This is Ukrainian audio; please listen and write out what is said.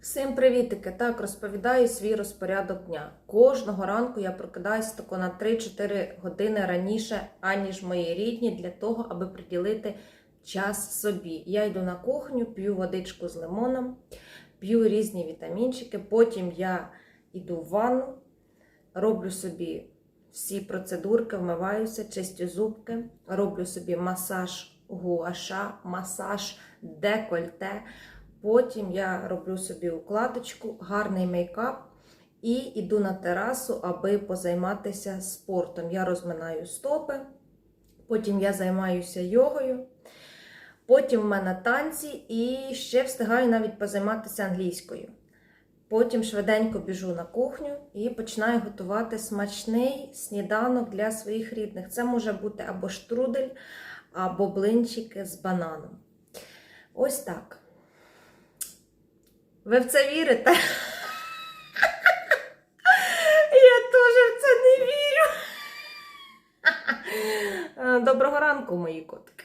Всім привітики! Так, розповідаю свій розпорядок дня. Кожного ранку я прокидаюся тако на 3-4 години раніше, аніж мої рідні, для того, аби приділити час собі. Я йду на кухню, п'ю водичку з лимоном, п'ю різні вітамінчики, потім я йду в ванну, роблю собі всі процедурки, вмиваюся, чистю зубки, роблю собі масаж гуаша, масаж декольте. Потім я роблю собі укладочку, гарний мейкап і йду на терасу, аби позайматися спортом. Я розминаю стопи, потім я займаюся йогою, потім в мене танці і ще встигаю навіть позайматися англійською. Потім швиденько біжу на кухню і починаю готувати смачний сніданок для своїх рідних. Це може бути або штрудель, або блинчики з бананом. Ось так. Ви в це вірите? Я теж в це не вірю. Е, Доброго ранку, мої котики.